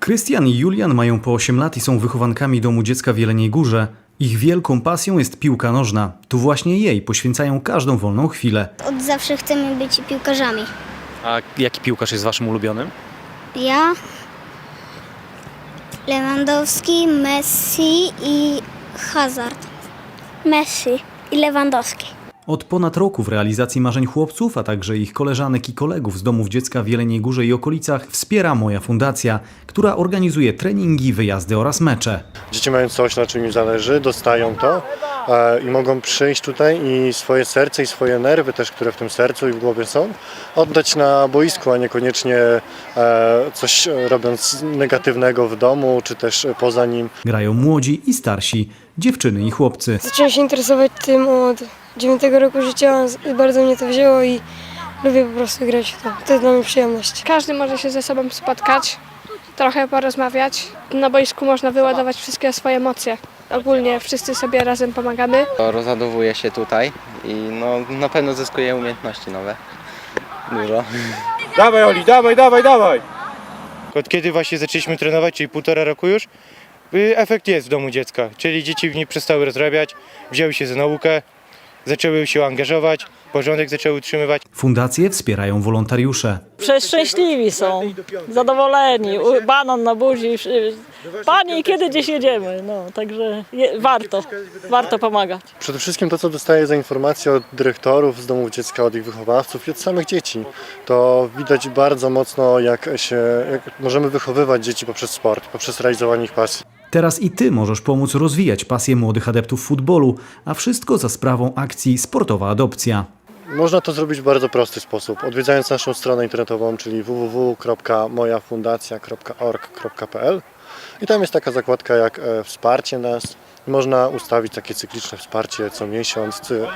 Krystian i Julian mają po 8 lat i są wychowankami domu dziecka w Jeleniej Górze. Ich wielką pasją jest piłka nożna. Tu właśnie jej poświęcają każdą wolną chwilę. Od zawsze chcemy być piłkarzami. A jaki piłkarz jest waszym ulubionym? Ja, Lewandowski, Messi i Hazard. Messi i Lewandowski. Od ponad roku w realizacji marzeń chłopców, a także ich koleżanek i kolegów z domów dziecka w Jeleniej Górze i okolicach wspiera moja fundacja, która organizuje treningi, wyjazdy oraz mecze. Dzieci mają coś, na czym im zależy, dostają to e, i mogą przyjść tutaj i swoje serce i swoje nerwy też, które w tym sercu i w głowie są, oddać na boisku, a niekoniecznie e, coś robiąc negatywnego w domu, czy też poza nim. Grają młodzi i starsi, dziewczyny i chłopcy. Zacząłem się interesować tym od 9 roku życia, bardzo mnie to wzięło i lubię po prostu grać w to. To jest dla mnie przyjemność. Każdy może się ze sobą spotkać, trochę porozmawiać. Na boisku można wyładować wszystkie swoje emocje. Ogólnie wszyscy sobie razem pomagamy. rozładowuje się tutaj i no, na pewno zyskuje umiejętności nowe. Dużo. Dawaj Oli, dawaj, dawaj, dawaj! Od kiedy właśnie zaczęliśmy trenować, czyli półtora roku już, y, efekt jest w domu dziecka. Czyli dzieci nie przestały rozrabiać, wzięły się za naukę, zaczęły się angażować, porządek zaczęły utrzymywać. Fundacje wspierają wolontariusze. Przeszczęśliwi są, zadowoleni, u- banan na buzi. wszy- Pani, kiedy gdzieś jedziemy? No, także je, warto, warto pomagać. Przede wszystkim to, co dostaję za informacje od dyrektorów z domów dziecka, od ich wychowawców i od samych dzieci, to widać bardzo mocno, jak, się, jak możemy wychowywać dzieci poprzez sport, poprzez realizowanie ich pasji. Teraz i ty możesz pomóc rozwijać pasję młodych adeptów futbolu, a wszystko za sprawą akcji Sportowa Adopcja. Można to zrobić w bardzo prosty sposób, odwiedzając naszą stronę internetową, czyli www.mojafundacja.org.pl i tam jest taka zakładka jak e, wsparcie nas. Można ustawić takie cykliczne wsparcie co miesiąc cy,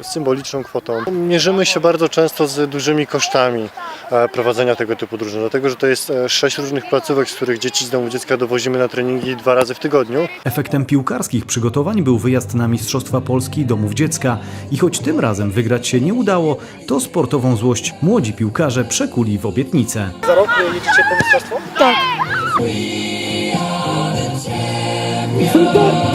e, z symboliczną kwotą. Mierzymy się bardzo często z dużymi kosztami e, prowadzenia tego typu drużyn, dlatego że to jest sześć różnych placówek, z których dzieci z domu dziecka dowozimy na treningi dwa razy w tygodniu. Efektem piłkarskich przygotowań był wyjazd na Mistrzostwa Polski domów dziecka i choć tym razem wygrać się nie udało, to sportową złość młodzi piłkarze przekuli w obietnicę. Za rok jedziecie po mistrzostwo? Tak. Santa